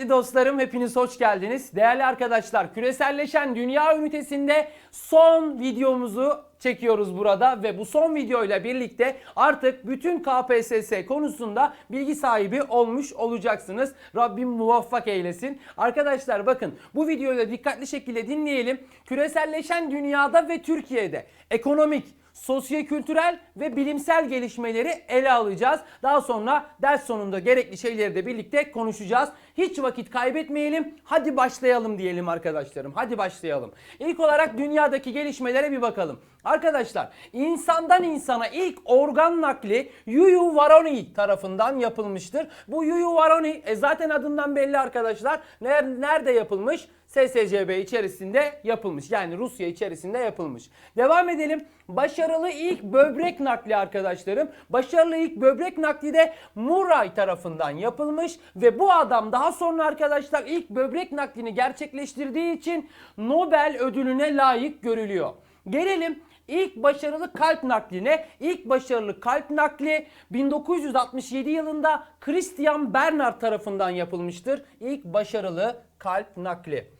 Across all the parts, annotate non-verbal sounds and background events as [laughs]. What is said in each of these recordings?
Kıymetli dostlarım hepiniz hoş geldiniz. Değerli arkadaşlar küreselleşen dünya ünitesinde son videomuzu çekiyoruz burada ve bu son videoyla birlikte artık bütün KPSS konusunda bilgi sahibi olmuş olacaksınız. Rabbim muvaffak eylesin. Arkadaşlar bakın bu videoyu da dikkatli şekilde dinleyelim. Küreselleşen dünyada ve Türkiye'de ekonomik, sosyokültürel ve bilimsel gelişmeleri ele alacağız. Daha sonra ders sonunda gerekli şeyleri de birlikte konuşacağız. Hiç vakit kaybetmeyelim. Hadi başlayalım diyelim arkadaşlarım. Hadi başlayalım. İlk olarak dünyadaki gelişmelere bir bakalım. Arkadaşlar insandan insana ilk organ nakli Yuyu Varoni tarafından yapılmıştır. Bu Yuyu Varoni e, zaten adından belli arkadaşlar. Ner- Nerede yapılmış? SSCB içerisinde yapılmış. Yani Rusya içerisinde yapılmış. Devam edelim. Başarılı ilk böbrek nakli arkadaşlarım. Başarılı ilk böbrek nakli de Murray tarafından yapılmış ve bu adam daha sonra arkadaşlar ilk böbrek naklini gerçekleştirdiği için Nobel ödülüne layık görülüyor. Gelelim İlk başarılı kalp nakline, ilk başarılı kalp nakli 1967 yılında Christian Bernard tarafından yapılmıştır. İlk başarılı kalp nakli.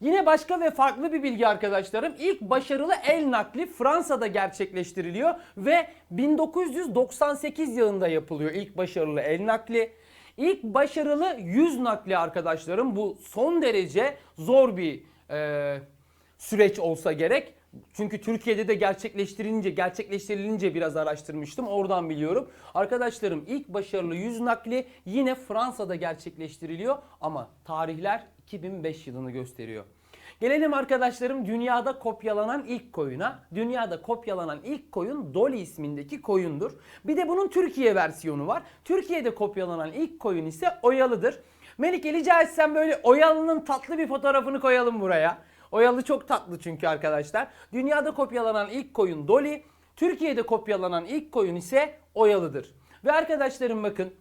Yine başka ve farklı bir bilgi arkadaşlarım. İlk başarılı el nakli Fransa'da gerçekleştiriliyor ve 1998 yılında yapılıyor ilk başarılı el nakli. İlk başarılı yüz nakli arkadaşlarım bu son derece zor bir e, süreç olsa gerek. Çünkü Türkiye'de de gerçekleştirilince, gerçekleştirilince biraz araştırmıştım. Oradan biliyorum. Arkadaşlarım ilk başarılı yüz nakli yine Fransa'da gerçekleştiriliyor ama tarihler 2005 yılını gösteriyor. Gelelim arkadaşlarım dünyada kopyalanan ilk koyuna. Dünyada kopyalanan ilk koyun Dolly ismindeki koyundur. Bir de bunun Türkiye versiyonu var. Türkiye'de kopyalanan ilk koyun ise Oyalı'dır. Melike rica etsem böyle Oyalı'nın tatlı bir fotoğrafını koyalım buraya. Oyalı çok tatlı çünkü arkadaşlar. Dünyada kopyalanan ilk koyun Dolly, Türkiye'de kopyalanan ilk koyun ise Oyalı'dır. Ve arkadaşlarım bakın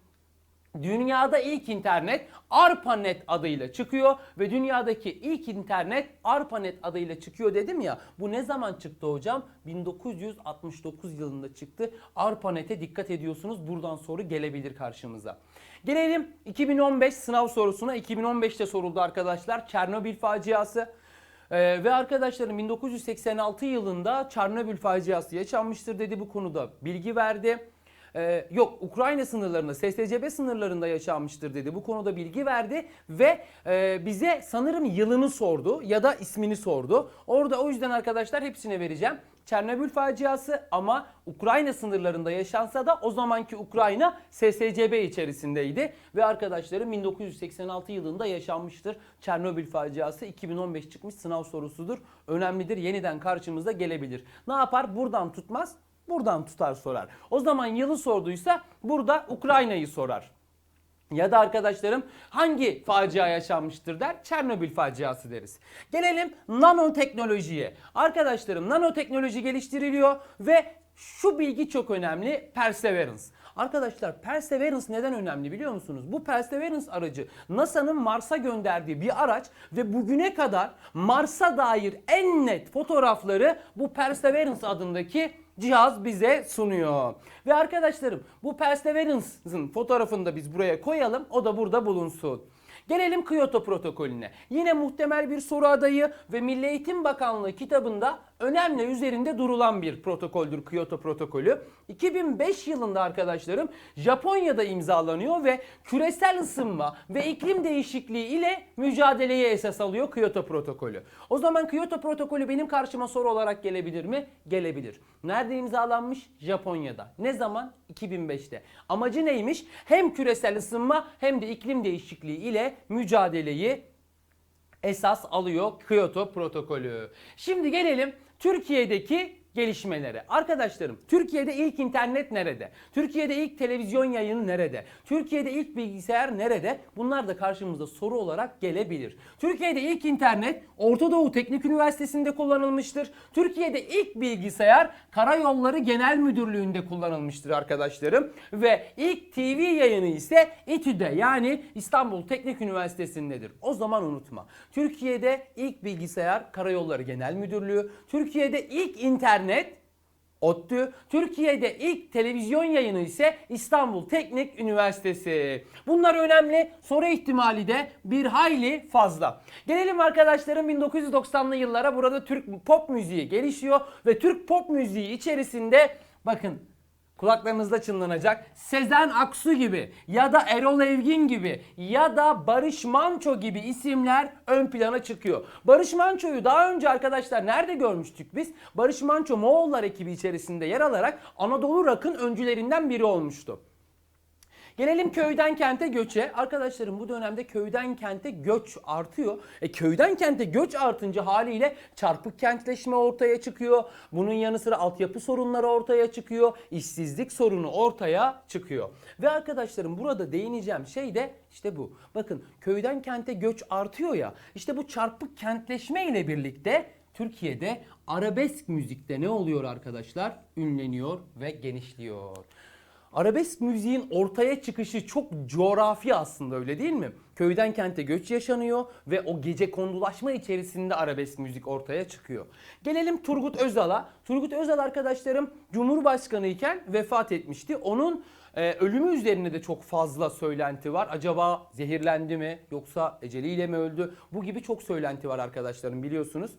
Dünyada ilk internet ARPANET adıyla çıkıyor ve dünyadaki ilk internet ARPANET adıyla çıkıyor dedim ya. Bu ne zaman çıktı hocam? 1969 yılında çıktı. ARPANET'e dikkat ediyorsunuz. Buradan soru gelebilir karşımıza. Gelelim 2015 sınav sorusuna. 2015'te soruldu arkadaşlar. Çernobil faciası. Ee, ve arkadaşlarım 1986 yılında Çernobil faciası yaşanmıştır dedi bu konuda bilgi verdi. Ee, yok Ukrayna sınırlarında SSCB sınırlarında yaşanmıştır dedi. Bu konuda bilgi verdi ve e, bize sanırım yılını sordu ya da ismini sordu. Orada o yüzden arkadaşlar hepsine vereceğim. Çernobil faciası ama Ukrayna sınırlarında yaşansa da o zamanki Ukrayna SSCB içerisindeydi. Ve arkadaşlarım 1986 yılında yaşanmıştır. Çernobil faciası 2015 çıkmış sınav sorusudur. Önemlidir yeniden karşımıza gelebilir. Ne yapar? Buradan tutmaz buradan tutar sorar. O zaman yılı sorduysa burada Ukrayna'yı sorar. Ya da arkadaşlarım hangi facia yaşanmıştır der? Çernobil faciası deriz. Gelelim nanoteknolojiye. Arkadaşlarım nanoteknoloji geliştiriliyor ve şu bilgi çok önemli. Perseverance. Arkadaşlar Perseverance neden önemli biliyor musunuz? Bu Perseverance aracı NASA'nın Mars'a gönderdiği bir araç ve bugüne kadar Mars'a dair en net fotoğrafları bu Perseverance adındaki cihaz bize sunuyor. Ve arkadaşlarım bu Perseverance'ın fotoğrafını da biz buraya koyalım. O da burada bulunsun. Gelelim Kyoto protokolüne. Yine muhtemel bir soru adayı ve Milli Eğitim Bakanlığı kitabında önemli üzerinde durulan bir protokoldür Kyoto protokolü. 2005 yılında arkadaşlarım Japonya'da imzalanıyor ve küresel ısınma ve iklim değişikliği ile mücadeleye esas alıyor Kyoto protokolü. O zaman Kyoto protokolü benim karşıma soru olarak gelebilir mi? Gelebilir. Nerede imzalanmış? Japonya'da. Ne zaman? 2005'te. Amacı neymiş? Hem küresel ısınma hem de iklim değişikliği ile mücadeleyi esas alıyor Kyoto protokolü. Şimdi gelelim Türkiye'deki gelişmelere. Arkadaşlarım Türkiye'de ilk internet nerede? Türkiye'de ilk televizyon yayını nerede? Türkiye'de ilk bilgisayar nerede? Bunlar da karşımıza soru olarak gelebilir. Türkiye'de ilk internet Orta Doğu Teknik Üniversitesi'nde kullanılmıştır. Türkiye'de ilk bilgisayar Karayolları Genel Müdürlüğü'nde kullanılmıştır arkadaşlarım. Ve ilk TV yayını ise İTÜ'de yani İstanbul Teknik Üniversitesi'ndedir. O zaman unutma. Türkiye'de ilk bilgisayar Karayolları Genel Müdürlüğü. Türkiye'de ilk internet ODTÜ. Türkiye'de ilk televizyon yayını ise İstanbul Teknik Üniversitesi. Bunlar önemli. Soru ihtimali de bir hayli fazla. Gelelim arkadaşlarım 1990'lı yıllara. Burada Türk pop müziği gelişiyor ve Türk pop müziği içerisinde bakın kulaklarınızda çınlanacak Sezen Aksu gibi ya da Erol Evgin gibi ya da Barış Manço gibi isimler ön plana çıkıyor. Barış Manço'yu daha önce arkadaşlar nerede görmüştük biz? Barış Manço Moğollar ekibi içerisinde yer alarak Anadolu Rock'ın öncülerinden biri olmuştu. Gelelim köyden kente göçe. Arkadaşlarım bu dönemde köyden kente göç artıyor. E köyden kente göç artınca haliyle çarpık kentleşme ortaya çıkıyor. Bunun yanı sıra altyapı sorunları ortaya çıkıyor. İşsizlik sorunu ortaya çıkıyor. Ve arkadaşlarım burada değineceğim şey de işte bu. Bakın köyden kente göç artıyor ya. İşte bu çarpık kentleşme ile birlikte Türkiye'de arabesk müzikte ne oluyor arkadaşlar? Ünleniyor ve genişliyor. Arabesk müziğin ortaya çıkışı çok coğrafi aslında öyle değil mi? Köyden kente göç yaşanıyor ve o gece kondulaşma içerisinde arabesk müzik ortaya çıkıyor. Gelelim Turgut Özal'a. Turgut Özal arkadaşlarım Cumhurbaşkanı iken vefat etmişti. Onun e, ölümü üzerine de çok fazla söylenti var. Acaba zehirlendi mi yoksa eceliyle mi öldü? Bu gibi çok söylenti var arkadaşlarım biliyorsunuz.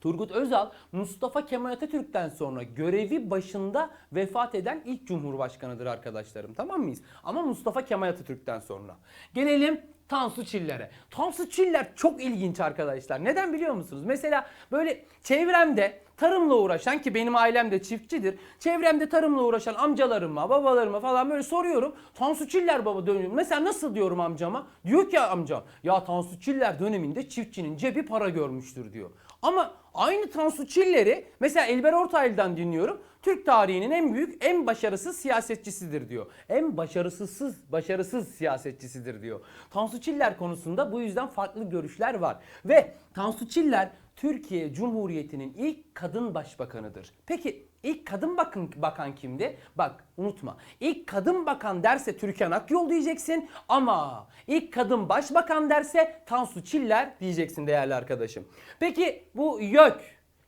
Turgut Özal Mustafa Kemal Atatürk'ten sonra görevi başında vefat eden ilk cumhurbaşkanıdır arkadaşlarım. Tamam mıyız? Ama Mustafa Kemal Atatürk'ten sonra. Gelelim Tansu Çiller'e. Tansu Çiller çok ilginç arkadaşlar. Neden biliyor musunuz? Mesela böyle çevremde tarımla uğraşan ki benim ailem de çiftçidir. Çevremde tarımla uğraşan amcalarıma, babalarıma falan böyle soruyorum. Tansu Çiller baba dönüyor. Mesela nasıl diyorum amcama? Diyor ki amcam ya Tansu Çiller döneminde çiftçinin cebi para görmüştür diyor. Ama aynı Tansu Çiller'i mesela Elber Ortaylı'dan dinliyorum. Türk tarihinin en büyük, en başarısız siyasetçisidir diyor. En başarısızsız, başarısız siyasetçisidir diyor. Tansu Çiller konusunda bu yüzden farklı görüşler var. Ve Tansu Çiller Türkiye Cumhuriyeti'nin ilk kadın başbakanıdır. Peki ilk kadın bakın, bakan kimdi? Bak unutma. İlk kadın bakan derse Türkan Akyol diyeceksin ama ilk kadın başbakan derse Tansu Çiller diyeceksin değerli arkadaşım. Peki bu YÖK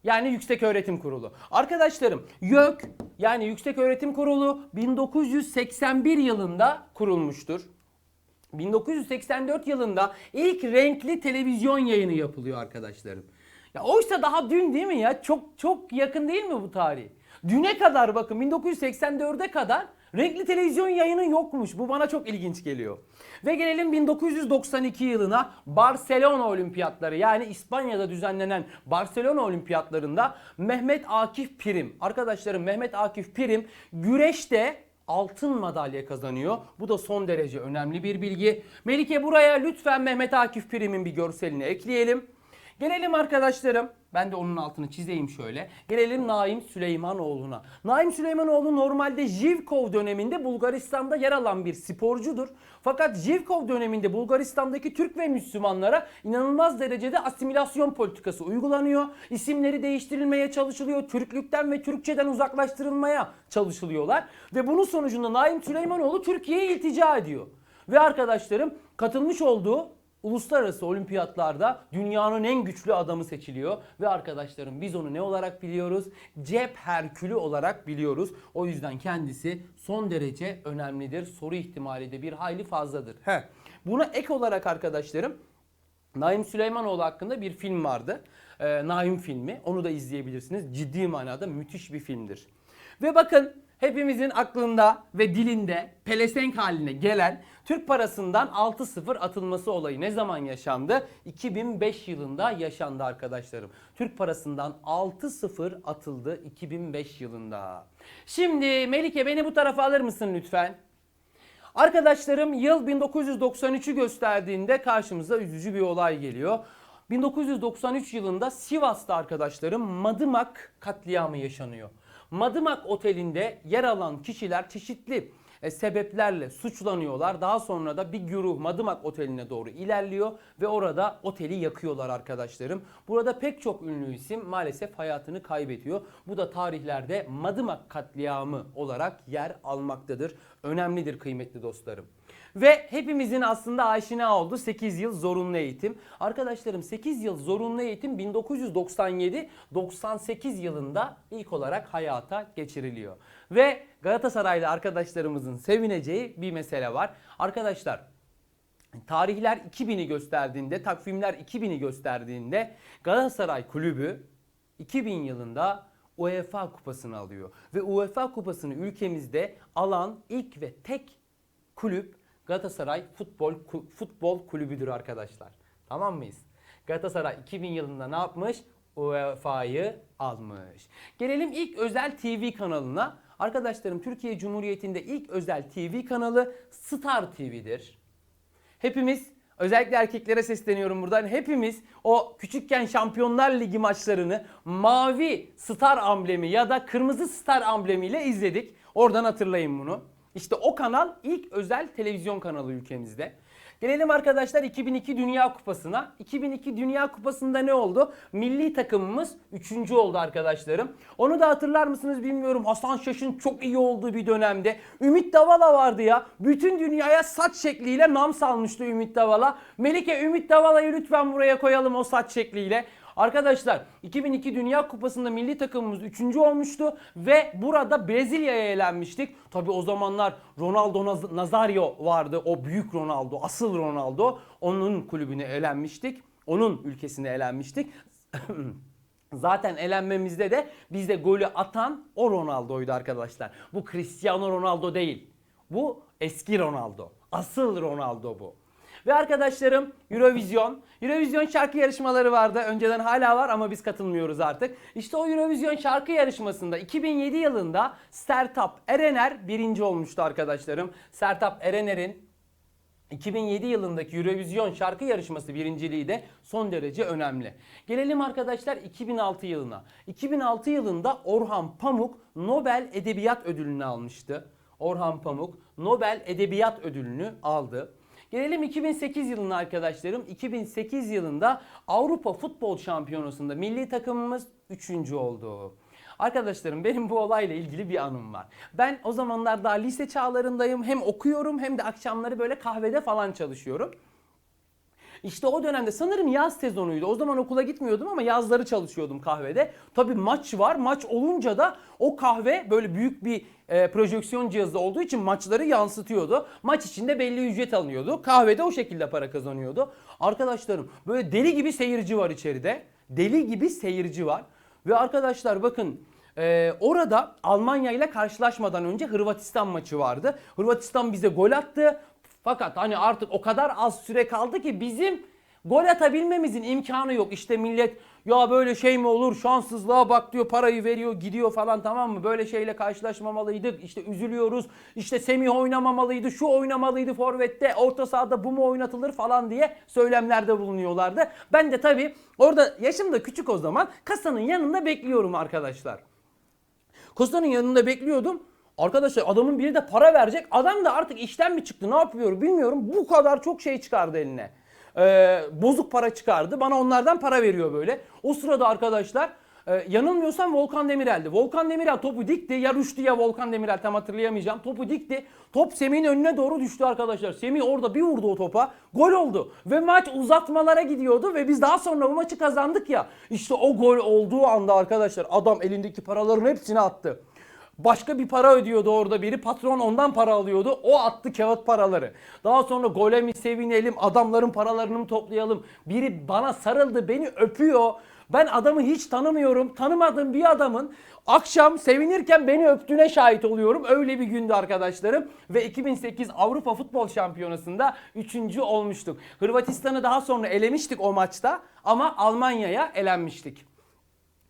yani Yüksek Öğretim Kurulu. Arkadaşlarım YÖK yani Yüksek Öğretim Kurulu 1981 yılında kurulmuştur. 1984 yılında ilk renkli televizyon yayını yapılıyor arkadaşlarım. Ya oysa daha dün değil mi ya? Çok çok yakın değil mi bu tarih? Düne kadar bakın 1984'e kadar renkli televizyon yayını yokmuş. Bu bana çok ilginç geliyor. Ve gelelim 1992 yılına Barcelona Olimpiyatları yani İspanya'da düzenlenen Barcelona Olimpiyatlarında Mehmet Akif Pirim. Arkadaşlarım Mehmet Akif Pirim güreşte altın madalya kazanıyor. Bu da son derece önemli bir bilgi. Melike buraya lütfen Mehmet Akif Pirim'in bir görselini ekleyelim. Gelelim arkadaşlarım. Ben de onun altını çizeyim şöyle. Gelelim Naim Süleymanoğlu'na. Naim Süleymanoğlu normalde Jivkov döneminde Bulgaristan'da yer alan bir sporcudur. Fakat Jivkov döneminde Bulgaristan'daki Türk ve Müslümanlara inanılmaz derecede asimilasyon politikası uygulanıyor. İsimleri değiştirilmeye çalışılıyor. Türklükten ve Türkçeden uzaklaştırılmaya çalışılıyorlar. Ve bunun sonucunda Naim Süleymanoğlu Türkiye'ye iltica ediyor. Ve arkadaşlarım katılmış olduğu uluslararası olimpiyatlarda dünyanın en güçlü adamı seçiliyor ve arkadaşlarım biz onu ne olarak biliyoruz? Cep Herkülü olarak biliyoruz. O yüzden kendisi son derece önemlidir. Soru ihtimali de bir hayli fazladır. He. Buna ek olarak arkadaşlarım Naim Süleymanoğlu hakkında bir film vardı. Ee, Naim filmi. Onu da izleyebilirsiniz. Ciddi manada müthiş bir filmdir. Ve bakın hepimizin aklında ve dilinde pelesenk haline gelen Türk parasından 6-0 atılması olayı ne zaman yaşandı? 2005 yılında yaşandı arkadaşlarım. Türk parasından 6-0 atıldı 2005 yılında. Şimdi Melike beni bu tarafa alır mısın lütfen? Arkadaşlarım yıl 1993'ü gösterdiğinde karşımıza üzücü bir olay geliyor. 1993 yılında Sivas'ta arkadaşlarım Madımak katliamı yaşanıyor. Madımak Oteli'nde yer alan kişiler çeşitli e, sebeplerle suçlanıyorlar. Daha sonra da bir güruh Madımak Oteli'ne doğru ilerliyor ve orada oteli yakıyorlar arkadaşlarım. Burada pek çok ünlü isim maalesef hayatını kaybediyor. Bu da tarihlerde Madımak katliamı olarak yer almaktadır. Önemlidir kıymetli dostlarım. Ve hepimizin aslında aşina olduğu 8 yıl zorunlu eğitim. Arkadaşlarım 8 yıl zorunlu eğitim 1997-98 yılında ilk olarak hayata geçiriliyor. Ve Galatasaraylı arkadaşlarımızın sevineceği bir mesele var. Arkadaşlar tarihler 2000'i gösterdiğinde, takvimler 2000'i gösterdiğinde Galatasaray Kulübü 2000 yılında UEFA kupasını alıyor. Ve UEFA kupasını ülkemizde alan ilk ve tek kulüp Galatasaray Futbol Futbol Kulübü'dür arkadaşlar. Tamam mıyız? Galatasaray 2000 yılında ne yapmış? UEFA'yı almış. Gelelim ilk özel TV kanalına. Arkadaşlarım Türkiye Cumhuriyeti'nde ilk özel TV kanalı Star TV'dir. Hepimiz özellikle erkeklere sesleniyorum buradan. Hepimiz o küçükken Şampiyonlar Ligi maçlarını mavi star amblemi ya da kırmızı star amblemiyle izledik. Oradan hatırlayın bunu. İşte o kanal ilk özel televizyon kanalı ülkemizde. Gelelim arkadaşlar 2002 Dünya Kupası'na. 2002 Dünya Kupası'nda ne oldu? Milli takımımız 3. oldu arkadaşlarım. Onu da hatırlar mısınız bilmiyorum. Hasan Şaş'ın çok iyi olduğu bir dönemde. Ümit Davala vardı ya. Bütün dünyaya saç şekliyle nam salmıştı Ümit Davala. Melike Ümit Davala'yı lütfen buraya koyalım o saç şekliyle. Arkadaşlar 2002 Dünya Kupası'nda milli takımımız 3. olmuştu ve burada Brezilya'ya elenmiştik. Tabi o zamanlar Ronaldo Naz- Nazario vardı. O büyük Ronaldo, asıl Ronaldo. Onun kulübüne elenmiştik. Onun ülkesine elenmiştik. [clears throat] Zaten elenmemizde de bizde golü atan o Ronaldo'ydu arkadaşlar. Bu Cristiano Ronaldo değil. Bu eski Ronaldo. Asıl Ronaldo bu. Ve arkadaşlarım Eurovision. Eurovision şarkı yarışmaları vardı. Önceden hala var ama biz katılmıyoruz artık. İşte o Eurovision şarkı yarışmasında 2007 yılında Sertab Erener birinci olmuştu arkadaşlarım. Sertab Erener'in 2007 yılındaki Eurovision şarkı yarışması birinciliği de son derece önemli. Gelelim arkadaşlar 2006 yılına. 2006 yılında Orhan Pamuk Nobel Edebiyat Ödülünü almıştı. Orhan Pamuk Nobel Edebiyat Ödülünü aldı. Gelelim 2008 yılına arkadaşlarım. 2008 yılında Avrupa Futbol Şampiyonası'nda milli takımımız 3. oldu. Arkadaşlarım benim bu olayla ilgili bir anım var. Ben o zamanlar daha lise çağlarındayım. Hem okuyorum hem de akşamları böyle kahvede falan çalışıyorum. İşte o dönemde sanırım yaz sezonuydu. O zaman okula gitmiyordum ama yazları çalışıyordum kahvede. Tabii maç var. Maç olunca da o kahve böyle büyük bir e, projeksiyon cihazı olduğu için maçları yansıtıyordu. Maç içinde belli ücret alınıyordu. Kahvede o şekilde para kazanıyordu. Arkadaşlarım böyle deli gibi seyirci var içeride. Deli gibi seyirci var. Ve arkadaşlar bakın ee, orada Almanya ile karşılaşmadan önce Hırvatistan maçı vardı. Hırvatistan bize gol attı. Fakat hani artık o kadar az süre kaldı ki bizim gol atabilmemizin imkanı yok. İşte millet ya böyle şey mi olur şanssızlığa bak diyor parayı veriyor gidiyor falan tamam mı? Böyle şeyle karşılaşmamalıydık. İşte üzülüyoruz. İşte Semih oynamamalıydı. Şu oynamalıydı forvette. Orta sahada bu mu oynatılır falan diye söylemlerde bulunuyorlardı. Ben de tabii orada yaşım da küçük o zaman kasanın yanında bekliyorum arkadaşlar. Kasanın yanında bekliyordum. Arkadaşlar adamın biri de para verecek. Adam da artık işten mi çıktı ne yapıyor bilmiyorum. Bu kadar çok şey çıkardı eline. Ee, bozuk para çıkardı. Bana onlardan para veriyor böyle. O sırada arkadaşlar e, yanılmıyorsam Volkan Demirel'di. Volkan Demirel topu dikti. Ya Rüştü ya Volkan Demirel tam hatırlayamayacağım. Topu dikti. Top Semih'in önüne doğru düştü arkadaşlar. Semih orada bir vurdu o topa. Gol oldu. Ve maç uzatmalara gidiyordu ve biz daha sonra bu maçı kazandık ya. İşte o gol olduğu anda arkadaşlar adam elindeki paraların hepsini attı. Başka bir para ödüyordu orada biri. Patron ondan para alıyordu. O attı kağıt paraları. Daha sonra gole mi sevinelim, adamların paralarını mı toplayalım? Biri bana sarıldı, beni öpüyor. Ben adamı hiç tanımıyorum. Tanımadığım bir adamın akşam sevinirken beni öptüğüne şahit oluyorum. Öyle bir gündü arkadaşlarım. Ve 2008 Avrupa Futbol Şampiyonası'nda 3. olmuştuk. Hırvatistan'ı daha sonra elemiştik o maçta ama Almanya'ya elenmiştik.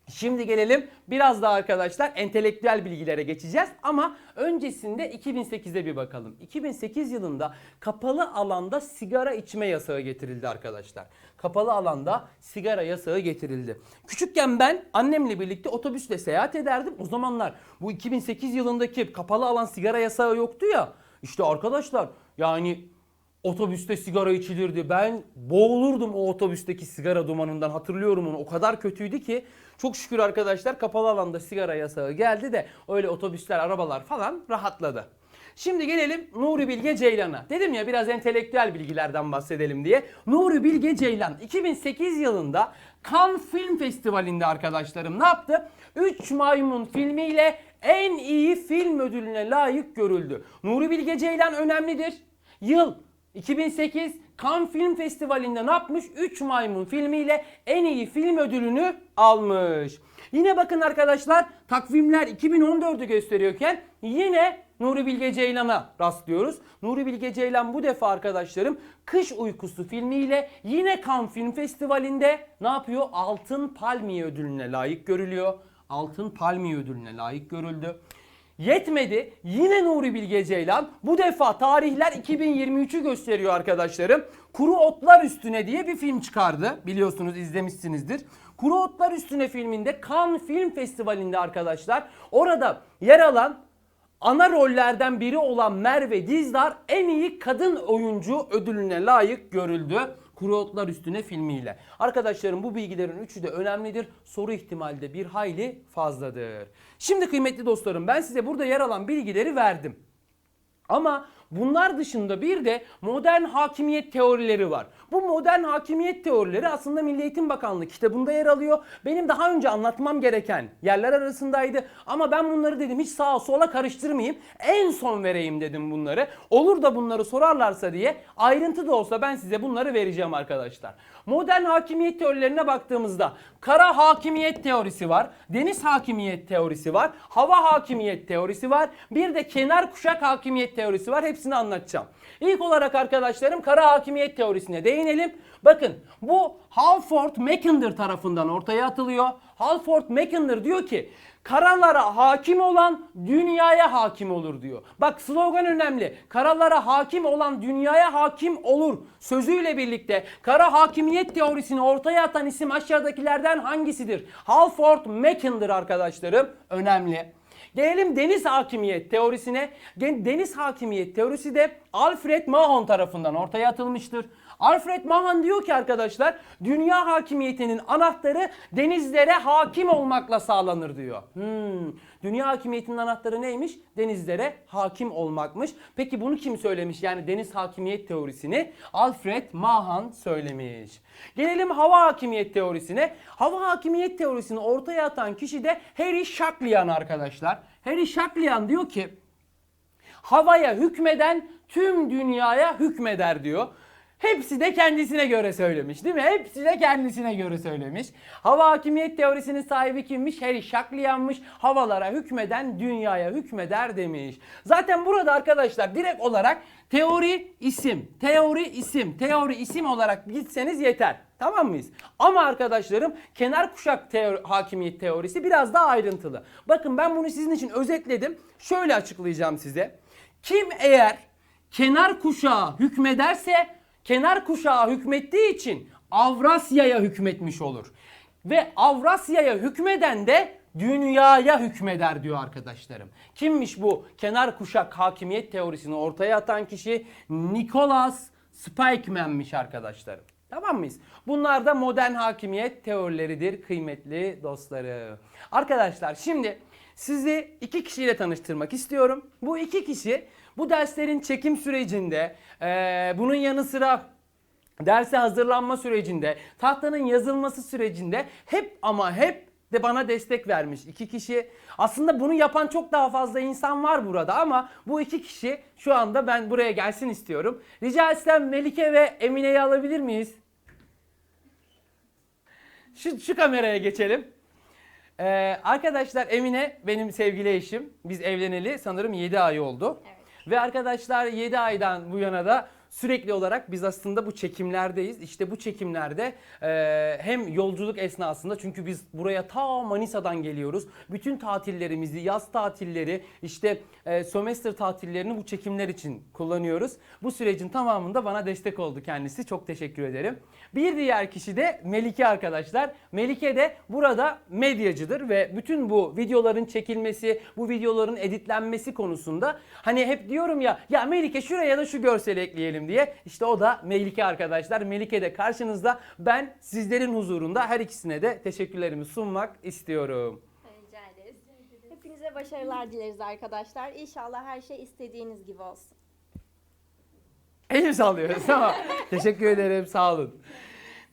Şimdi gelelim biraz daha arkadaşlar entelektüel bilgilere geçeceğiz ama öncesinde 2008'e bir bakalım. 2008 yılında kapalı alanda sigara içme yasağı getirildi arkadaşlar. Kapalı alanda sigara yasağı getirildi. Küçükken ben annemle birlikte otobüsle seyahat ederdim. O zamanlar bu 2008 yılındaki kapalı alan sigara yasağı yoktu ya. İşte arkadaşlar yani Otobüste sigara içilirdi. Ben boğulurdum o otobüsteki sigara dumanından. Hatırlıyorum onu. O kadar kötüydü ki. Çok şükür arkadaşlar kapalı alanda sigara yasağı geldi de öyle otobüsler, arabalar falan rahatladı. Şimdi gelelim Nuri Bilge Ceylan'a. Dedim ya biraz entelektüel bilgilerden bahsedelim diye. Nuri Bilge Ceylan 2008 yılında Cannes Film Festivali'nde arkadaşlarım ne yaptı? 3 Maymun filmiyle en iyi film ödülüne layık görüldü. Nuri Bilge Ceylan önemlidir. Yıl 2008 Cannes Film Festivali'nde ne yapmış? 3 Maymun filmiyle en iyi film ödülünü almış. Yine bakın arkadaşlar takvimler 2014'ü gösteriyorken yine Nuri Bilge Ceylan'a rastlıyoruz. Nuri Bilge Ceylan bu defa arkadaşlarım Kış Uykusu filmiyle yine Cannes Film Festivali'nde ne yapıyor? Altın Palmiye ödülüne layık görülüyor. Altın Palmiye ödülüne layık görüldü. Yetmedi. Yine Nuri Bilge Ceylan bu defa tarihler 2023'ü gösteriyor arkadaşlarım. Kuru Otlar Üstüne diye bir film çıkardı. Biliyorsunuz izlemişsinizdir. Kuru Otlar Üstüne filminde Cannes Film Festivali'nde arkadaşlar orada yer alan ana rollerden biri olan Merve Dizdar en iyi kadın oyuncu ödülüne layık görüldü. Kuru Otlar Üstüne filmiyle. Arkadaşlarım bu bilgilerin üçü de önemlidir. Soru ihtimali de bir hayli fazladır. Şimdi kıymetli dostlarım ben size burada yer alan bilgileri verdim. Ama bunlar dışında bir de modern hakimiyet teorileri var. Bu modern hakimiyet teorileri aslında Milli Eğitim Bakanlığı kitabında yer alıyor. Benim daha önce anlatmam gereken yerler arasındaydı. Ama ben bunları dedim hiç sağa sola karıştırmayayım. En son vereyim dedim bunları. Olur da bunları sorarlarsa diye ayrıntı da olsa ben size bunları vereceğim arkadaşlar. Modern hakimiyet teorilerine baktığımızda kara hakimiyet teorisi var, deniz hakimiyet teorisi var, hava hakimiyet teorisi var, bir de kenar kuşak hakimiyet teorisi var. Hepsini anlatacağım. İlk olarak arkadaşlarım kara hakimiyet teorisine değinelim. Bakın bu Halford Mackinder tarafından ortaya atılıyor. Halford Mackinder diyor ki karalara hakim olan dünyaya hakim olur diyor. Bak slogan önemli. Karalara hakim olan dünyaya hakim olur sözüyle birlikte kara hakimiyet teorisini ortaya atan isim aşağıdakilerden hangisidir? Halford Mackinder arkadaşlarım önemli. Gelelim deniz hakimiyet teorisine. Deniz hakimiyet teorisi de Alfred Mahon tarafından ortaya atılmıştır. Alfred Mahon diyor ki arkadaşlar dünya hakimiyetinin anahtarı denizlere hakim olmakla sağlanır diyor. Hmm, dünya hakimiyetinin anahtarı neymiş? Denizlere hakim olmakmış. Peki bunu kim söylemiş? Yani deniz hakimiyet teorisini Alfred Mahon söylemiş. Gelelim hava hakimiyet teorisine. Hava hakimiyet teorisini ortaya atan kişi de Harry Shaklian arkadaşlar. Harry Shaklian diyor ki havaya hükmeden tüm dünyaya hükmeder diyor. Hepsi de kendisine göre söylemiş değil mi? Hepsi de kendisine göre söylemiş. Hava hakimiyet teorisinin sahibi kimmiş? Harry Shaklian'mış. Havalara hükmeden dünyaya hükmeder demiş. Zaten burada arkadaşlar direkt olarak teori isim, teori isim, teori isim olarak gitseniz yeter. Tamam mıyız? Ama arkadaşlarım kenar kuşak teori, hakimiyet teorisi biraz daha ayrıntılı. Bakın ben bunu sizin için özetledim. Şöyle açıklayacağım size. Kim eğer kenar kuşağı hükmederse kenar kuşağı hükmettiği için Avrasya'ya hükmetmiş olur. Ve Avrasya'ya hükmeden de dünyaya hükmeder diyor arkadaşlarım. Kimmiş bu kenar kuşak hakimiyet teorisini ortaya atan kişi? Nicholas Spikeman'miş arkadaşlarım. Tamam mıyız? Bunlar da modern hakimiyet teorileridir kıymetli dostlarım. Arkadaşlar şimdi sizi iki kişiyle tanıştırmak istiyorum. Bu iki kişi bu derslerin çekim sürecinde eee, bunun yanı sıra derse hazırlanma sürecinde, tahtanın yazılması sürecinde hep ama hep de bana destek vermiş iki kişi. Aslında bunu yapan çok daha fazla insan var burada ama bu iki kişi şu anda ben buraya gelsin istiyorum. Rica etsem Melike ve Emine'yi alabilir miyiz? Şu, şu kameraya geçelim. Ee, arkadaşlar Emine benim sevgili eşim. Biz evleneli sanırım 7 ay oldu. Ve arkadaşlar 7 aydan bu yana da sürekli olarak biz aslında bu çekimlerdeyiz. İşte bu çekimlerde e, hem yolculuk esnasında çünkü biz buraya ta Manisa'dan geliyoruz. Bütün tatillerimizi, yaz tatilleri, işte e, sömestr tatillerini bu çekimler için kullanıyoruz. Bu sürecin tamamında bana destek oldu kendisi. Çok teşekkür ederim. Bir diğer kişi de Melike arkadaşlar. Melike de burada medyacıdır ve bütün bu videoların çekilmesi, bu videoların editlenmesi konusunda hani hep diyorum ya ya Melike şuraya da şu görseli ekleyelim diye. İşte o da Melike arkadaşlar. Melike de karşınızda. Ben sizlerin huzurunda her ikisine de teşekkürlerimi sunmak istiyorum. Rica ederiz. Hepinize başarılar dileriz arkadaşlar. İnşallah her şey istediğiniz gibi olsun. Elim sallıyoruz ama [laughs] teşekkür ederim sağ olun.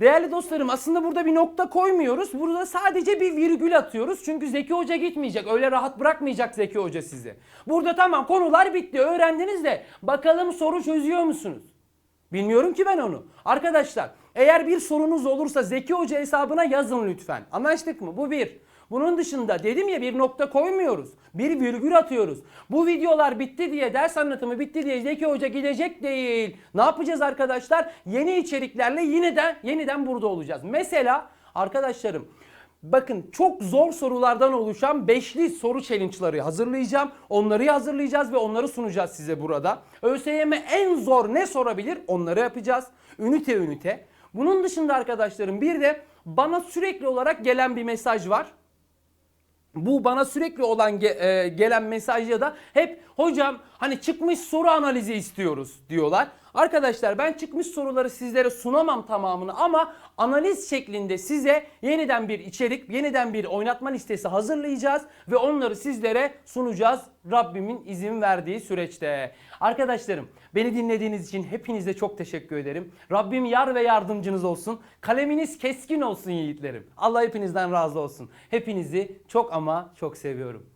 Değerli dostlarım aslında burada bir nokta koymuyoruz. Burada sadece bir virgül atıyoruz. Çünkü Zeki Hoca gitmeyecek. Öyle rahat bırakmayacak Zeki Hoca sizi. Burada tamam konular bitti. Öğrendiniz de bakalım soru çözüyor musunuz? Bilmiyorum ki ben onu. Arkadaşlar eğer bir sorunuz olursa Zeki Hoca hesabına yazın lütfen. Anlaştık mı? Bu bir. Bunun dışında dedim ya bir nokta koymuyoruz. Bir virgül atıyoruz. Bu videolar bitti diye ders anlatımı bitti diye Zeki Hoca gidecek değil. Ne yapacağız arkadaşlar? Yeni içeriklerle yeniden yeniden burada olacağız. Mesela arkadaşlarım Bakın çok zor sorulardan oluşan beşli soru challenge'ları hazırlayacağım. Onları hazırlayacağız ve onları sunacağız size burada. ÖSYM en zor ne sorabilir? Onları yapacağız. Ünite ünite. Bunun dışında arkadaşlarım bir de bana sürekli olarak gelen bir mesaj var. Bu bana sürekli olan ge- e, gelen mesajda da hep hocam hani çıkmış soru analizi istiyoruz diyorlar. Arkadaşlar ben çıkmış soruları sizlere sunamam tamamını ama analiz şeklinde size yeniden bir içerik, yeniden bir oynatma listesi hazırlayacağız ve onları sizlere sunacağız Rabbimin izin verdiği süreçte. Arkadaşlarım beni dinlediğiniz için hepinize çok teşekkür ederim. Rabbim yar ve yardımcınız olsun. Kaleminiz keskin olsun yiğitlerim. Allah hepinizden razı olsun. Hepinizi çok ama çok seviyorum.